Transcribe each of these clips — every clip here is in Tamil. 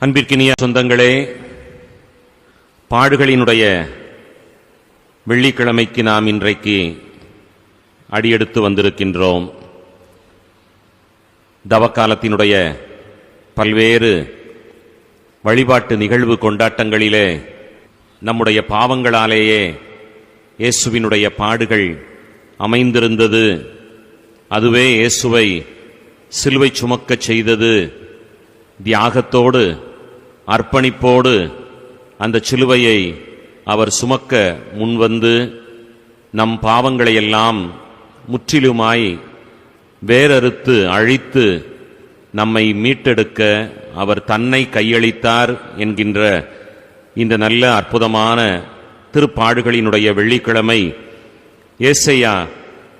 அன்பிற்கினிய சொந்தங்களே பாடுகளினுடைய வெள்ளிக்கிழமைக்கு நாம் இன்றைக்கு அடியெடுத்து வந்திருக்கின்றோம். தவக்காலத்தினுடைய பல்வேறு வழிபாட்டு நிகழ்வு கொண்டாட்டங்களிலே நம்முடைய பாவங்களாலேயே இயேசுவினுடைய பாடுகள் அமைந்திருந்தது. அதுவே இயேசுவை சிலுவை சுமக்கச் செய்தது. தியாகத்தோடு அர்ப்பணிப்போடு அந்த சிலுவையை அவர் சுமக்க முன்வந்து நம் பாவங்களையெல்லாம் முற்றிலுமாய் வேரறுத்து அழித்து நம்மை மீட்டெடுக்க அவர் தன்னை கையளித்தார் என்கின்ற இந்த நல்ல அற்புதமான திருப்பாடுகளினுடைய வெள்ளிக்கிழமை ஏசையா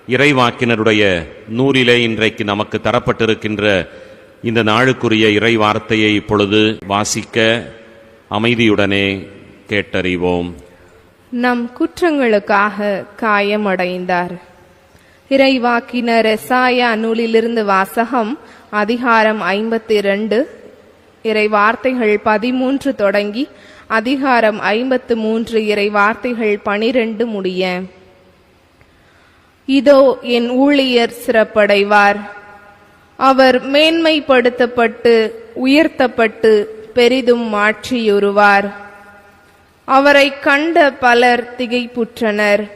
இறைவாக்கினருடைய நூலிலே இன்றைக்கு நமக்கு தரப்பட்டிருக்கின்ற இந்த நாளுக்குரிய இறை வார்த்தையை இப்பொழுது வாசிக்க அமைதியுடனே கேட்டறிவோம். நம் குற்றங்களுக்காக காயமடைந்தார். இறைவாக்கினர் எசாயா நூலிலிருந்து வாசகம் அதிகாரம் ஐம்பத்தி இரண்டு இறை வார்த்தைகள் பதிமூன்று தொடங்கி அதிகாரம் ஐம்பத்து மூன்று இறை வார்த்தைகள் பனிரெண்டு முடிய. இதோ என் ஊழியர் சிறப்படைவார். அவர் மேன்மைப்படுத்தப்பட்டு உயர்த்தப்பட்டு பெரிதும் மாற்றியுறுவார் அவரை கண்ட பலர் திகைப்புற்றனர்.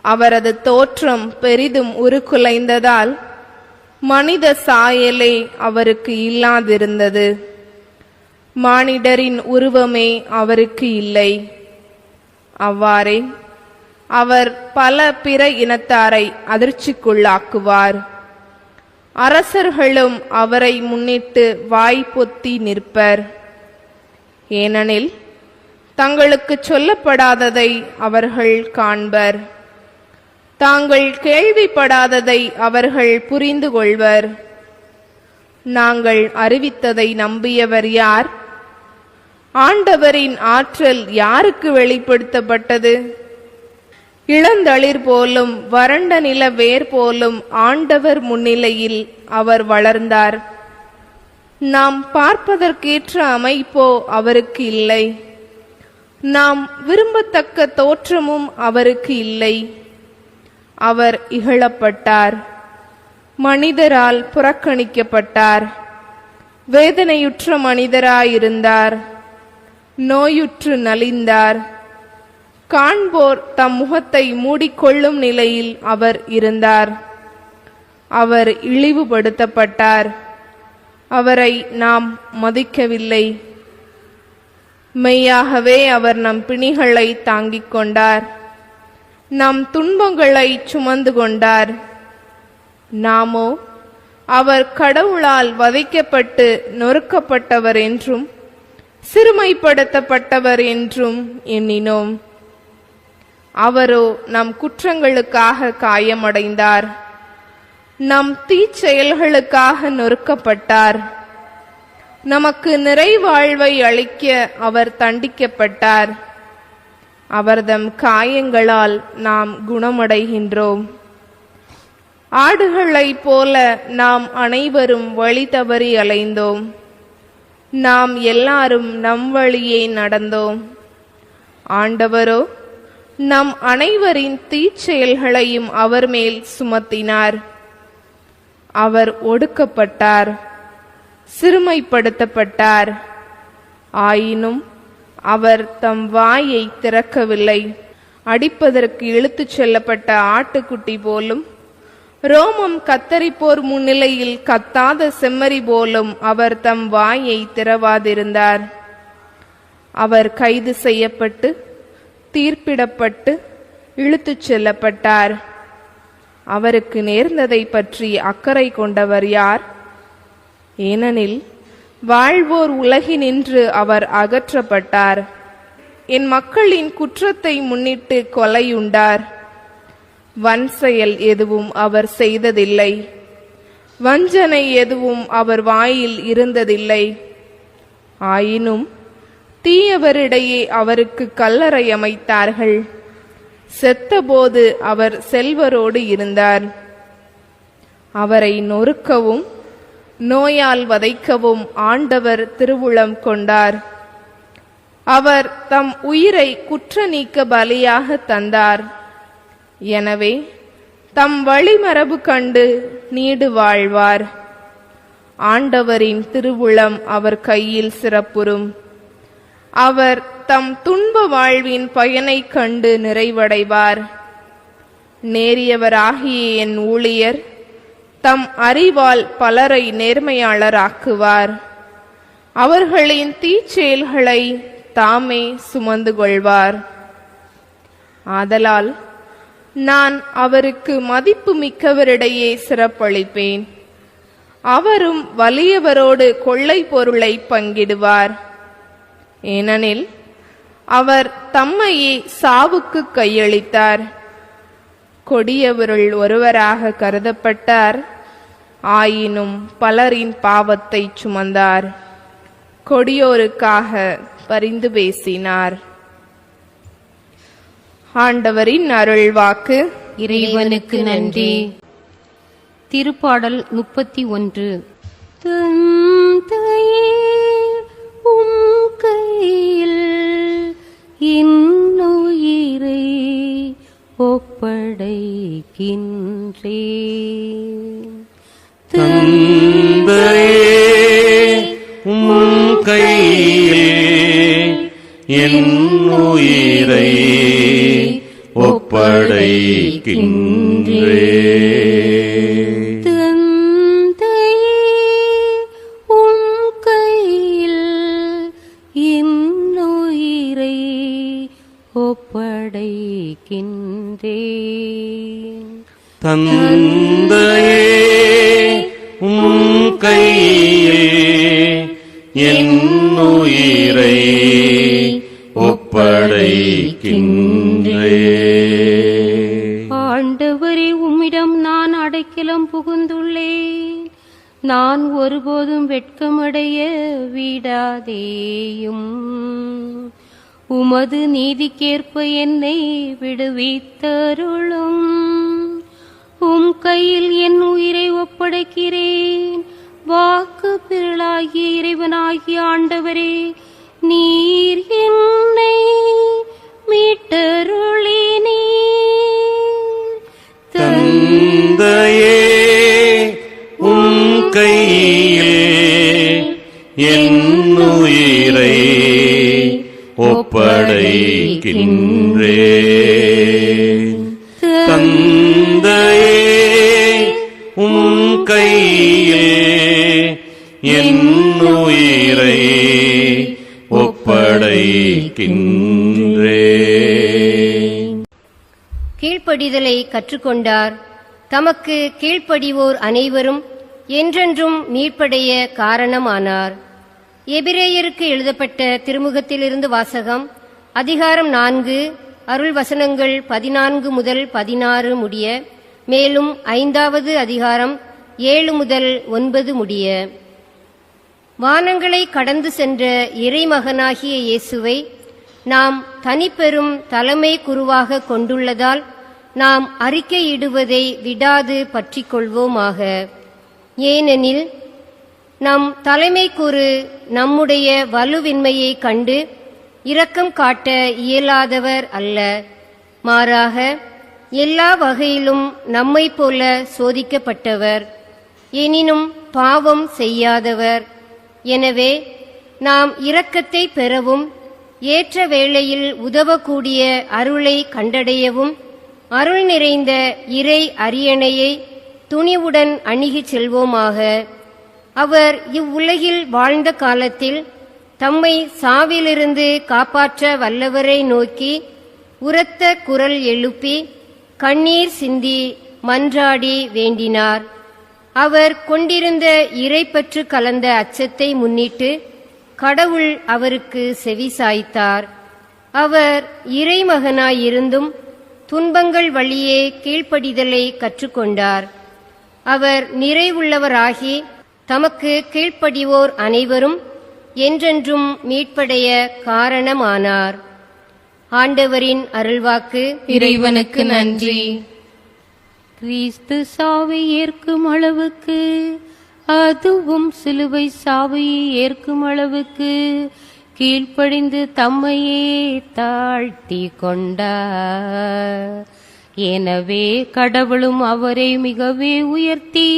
அவரது தோற்றம் பெரிதும் உருக்குலைந்ததால் மனித சாயலே அவருக்கு இல்லாதிருந்தது. மானிடரின் உருவமே அவருக்கு இல்லை. அவ்வாறே அவர் பல பிற இனத்தாரை அதிர்ச்சிக்குள்ளாக்குவார். அரசர்களும் அவரை முன்னிட்டு வாய் பொத்தி நிற்பர். ஏனெனில் தங்களுக்கு சொல்லப்படாததை அவர்கள் காண்பர். தாங்கள் கேள்விப்படாததை அவர்கள் புரிந்து கொள்வர். நாங்கள் அறிவித்ததை நம்பியவர் யார்? ஆண்டவரின் ஆற்றல் யாருக்கு வெளிப்படுத்தப்பட்டது? இளந்தளிர் போலும் வறண்ட நில வேர் போலும் ஆண்டவர் முன்னிலையில் அவர் வளர்ந்தார். நாம் பார்ப்பதற்கேற்ற அமைப்போ அவருக்கு இல்லை. நாம் விரும்பத்தக்க தோற்றமும் அவருக்கு இல்லை. அவர் இகழப்பட்டார். மனிதரால் புறக்கணிக்கப்பட்டார். வேதனையுற்ற மனிதராயிருந்தார். நோயுற்று நலிந்தார். காண்போர் தம் முகத்தை மூடிக்கொள்ளும் நிலையில் அவர் இருந்தார். அவர் இழிவுபடுத்தப்பட்டார். அவரை நாம் மதிக்கவில்லை. மெய்யாகவே அவர் நம் பிணிகளை தாங்கிக் கொண்டார். நம் துன்பங்களை சுமந்து கொண்டார். நாமோ அவர் கடவுளால் வதைக்கப்பட்டு நொறுக்கப்பட்டவர் என்றும் சிறுமைப்படுத்தப்பட்டவர் என்றும் எண்ணினோம். அவரோ நம் குற்றங்களுக்காக காயமடைந்தார். நம் தீச்செயல்களுக்காக நொறுக்கப்பட்டார். நமக்கு நிறைவாழ்வை அளிக்க அவர் தண்டிக்கப்பட்டார். அவர்தம் காயங்களால் நாம் குணமடைகின்றோம். ஆடுகளைப் போல நாம் அனைவரும் வழி தவறி அலைந்தோம். நாம் எல்லாரும் நம் வழியே நடந்தோம். ஆண்டவரோ நம் அனைவரின் தீச்செயல்களையும் அவர் மேல் சுமத்தினார். அவர் ஒடுக்கப்பட்டார் சிறுமைப்படுத்தப்பட்டார். ஆயினும் அவர் தம் வாயை திறக்கவில்லை. அடிப்பதற்கு இழுத்துச் செல்லப்பட்ட ஆட்டுக்குட்டி போலும் ரோமம் கத்தரிப்போர் முன்னிலையில் கத்தாத செம்மறி போலும் அவர் தம் வாயை திறவாதிருந்தார். அவர் கைது செய்யப்பட்டு தீர்ப்பிடப்பட்டு இழுத்துச் செல்லப்பட்டார். அவருக்கு நேர்ந்ததை பற்றி அக்கறை கொண்டவர் யார்? ஏனெனில் வாழ்வோர் உலகினின்று அவர் அகற்றப்பட்டார். என் மக்களின் குற்றத்தை முன்னிட்டு கொலையுண்டார். வன் செயல் எதுவும் அவர் செய்ததில்லை. வஞ்சனை எதுவும் அவர் வாயில் இருந்ததில்லை. ஆயினும் தீயவரிடையே அவருக்கு கல்லறை அமைத்தார்கள் செத்தபோது அவர் செல்வரோடு இருந்தார். அவரை நொறுக்கவும் நோயால் வதைக்கவும் ஆண்டவர் திருவுளம் கொண்டார். அவர் தம் உயிரை குற்ற நீக்க பலியாக தந்தார். எனவே தம் வழிமரபு கண்டு நீடு வாழ்வார். ஆண்டவரின் திருவுளம் அவர் கையில் சிறப்புறும். அவர் தம் துன்ப வாழ்வின் பயனைக் கண்டு நிறைவடைவார். நேரியவராகிய என் ஊழியர் தம் அறிவால் பலரை நேர்மையாளராக்குவார். அவர்களின் தீச்செயல்களை தாமே சுமந்து கொள்வார். ஆதலால் நான் அவருக்கு மதிப்பு மிக்கவரிடையே சிறப்பளிப்பேன். அவரும் வலியவரோடு கொள்ளை பொருளை பங்கிடுவார். ஏனெனில் அவர் தம்மையே சாவுக்கு கையளித்தார். கொடியவருள் ஒருவராக கருதப்பட்டார். ஆயினும் பலரின் பாவத்தை சுமந்தார். கொடியோருக்காக பரிந்து பேசினார். ஆண்டவரின் அருள்வாக்கு இறைவனுக்கு நன்றி. திருப்பாடல் முப்பத்தி ஒன்று. தந்தையே கையில் இன்னுயிரை ஒப்படைக்கின்றே. தந்தையே உம் கையில் என் உயிரை ஒப்படைக்கின்றே. ஒப்படைக்கின்றே ஆண்டவரே உம்மிடம் நான் அடைக்கலம் புகுந்துள்ளேன். நான் ஒருபோதும் வெட்கமடைய விடாதேயும். உமது நீதிக்கேற்ப என்னை விடுவித்தருளும். உம் கையில் என் உயிரை ஒப்படைக்கிறேன். வாக்கு பிறளாகிய இறைவனாகிய ஆண்டவரே நீர் என்னை மீட்டருளினீர் தந்தையே உம் கையில் என் உயிரை கீழ்ப்படிதலை கற்றுக்கொண்டார். தமக்கு கீழ்ப்படிவோர் அனைவரும் என்றென்றும் மீட்படைய காரணமானார். எபிரேயருக்கு எழுதப்பட்ட திருமுகத்திலிருந்து வாசகம் அதிகாரம் நான்கு அருள் வசனங்கள் பதினான்கு முதல் பதினாறு முடிய மேலும் ஐந்தாவது அதிகாரம் ஏழு முதல் ஒன்பது முடிய. வானங்களை கடந்து சென்ற இறைமகனாகிய இயேசுவை நாம் தனிப்பெரும் தலைமை குருவாக கொண்டுள்ளதால் நாம் அறிக்கையிடுவதை விடாது பற்றி கொள்வோமாக ஏனெனில் நம் தலைமை குரு நம்முடைய வலுவின்மையை கண்டு இரக்கம் காட்ட இயலாதவர் அல்ல. மாறாக எல்லா வகையிலும் நம்மைப் போல சோதிக்கப்பட்டவர் எனினும் பாவம் செய்யாதவர். எனவே நாம் இரக்கத்தை பெறவும் ஏற்ற வேளையில் உதவக்கூடிய அருளை கண்டடையவும் அருள் நிறைந்த இறை அரியணையை துணிவுடன் அணுகிச் செல்வோமாக. அவர் இவ்வுலகில் வாழ்ந்த காலத்தில் தம்மை சாவிலிருந்து காப்பாற்ற வல்லவரை நோக்கி உரத்த குரல் எழுப்பி கண்ணீர் சிந்தி மன்றாடி வேண்டினார். அவர் கொண்டிருந்த இறைப்பற்று கலந்த அச்சத்தை முன்னிட்டு கடவுள் அவருக்கு செவி சாய்த்தார். அவர் இறைமகனாயிருந்தும் துன்பங்கள் வழியே கீழ்ப்படிதலை கற்றுக்கொண்டார். அவர் நிறைவுள்ளவராகி தமக்கு கீழ்ப்படிவோர் அனைவரும் என்றென்றும் மீட்படைய காரணமானார். ஆண்டவரின் அருள்வாக்கு இறைவனுக்கு நன்றி. கிறிஸ்து சாவை ஏற்கும் அளவுக்கு அதுவும் சிலுவை சாவையை ஏற்கும் அளவுக்கு கீழ்ப்படிந்து தம்மையே தாழ்த்தி கொண்டார். எனவே கடவுளும் அவரை மிகவே உயர்த்தி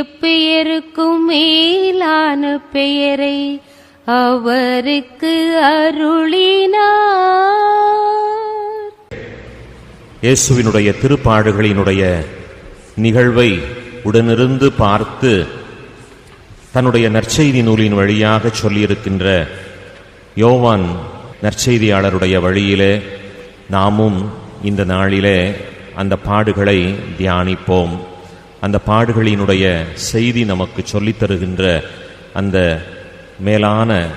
எப்பெயருக்கும் மேலான பெயரை அவருக்கு அருளினார். இயேசுவினுடைய திருப்பாடுகளினுடைய நிகழ்வை உடனிருந்து பார்த்து தன்னுடைய நற்செய்தி நூலின் வழியாக சொல்லியிருக்கின்ற யோவான் நற்செய்தியாளருடைய வழியிலே நாமும் இந்த நாளிலே அந்த பாடுகளை தியானிப்போம். அந்த பாடுகளினுடைய செய்தி நமக்கு சொல்லித் தருகின்ற அந்த மேலான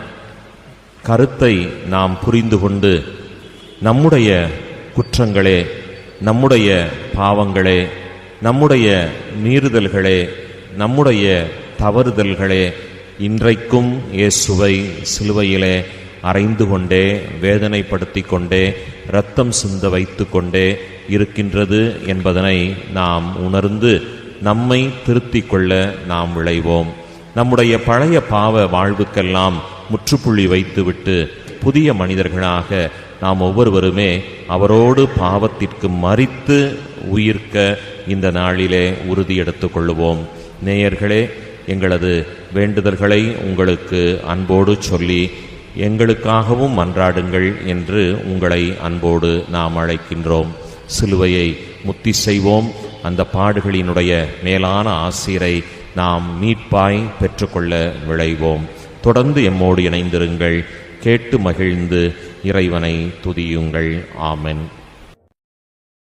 கருத்தை நாம் புரிந்து கொண்டு நம்முடைய குற்றங்களே நம்முடைய பாவங்களே நம்முடைய மீறுதல்களே நம்முடைய தவறுதல்களே இன்றைக்கும் இயேசுவை சிலுவையிலே அறைந்து கொண்டே வேதனைப்படுத்தி கொண்டே இரத்தம் சிந்த வைத்து கொண்டே இருக்கின்றது என்பதனை நாம் உணர்ந்து நம்மை திருத்திக் கொள்ள நாம் விளைவோம். நம்முடைய பழைய பாவ வாழ்வுக்கெல்லாம் முற்றுப்புள்ளி வைத்துவிட்டு புதிய மனிதர்களாக நாம் ஒவ்வொருவருமே அவரோடு பாவத்திற்கு மறித்து உயிர்க்க இந்த நாளிலே உறுதி எடுத்துக் கொள்ளுவோம் நேயர்களே எங்களது வேண்டுதல்களை உங்களுக்கு அன்போடு சொல்லி எங்களுக்காகவும் மன்றாடுங்கள் என்று உங்களை அன்போடு நாம் அழைக்கின்றோம். சிலுவையை முத்தி செய்வோம். அந்த பாடுகளினுடைய மேலான ஆசிரை நாம் மீட்பாய் பெற்றுக்கொள்ள விளைவோம் தொடர்ந்து எம்மோடு இணைந்திருங்கள். கேட்டு மகிழ்ந்து இறைவனை துதியுங்கள். ஆமென்.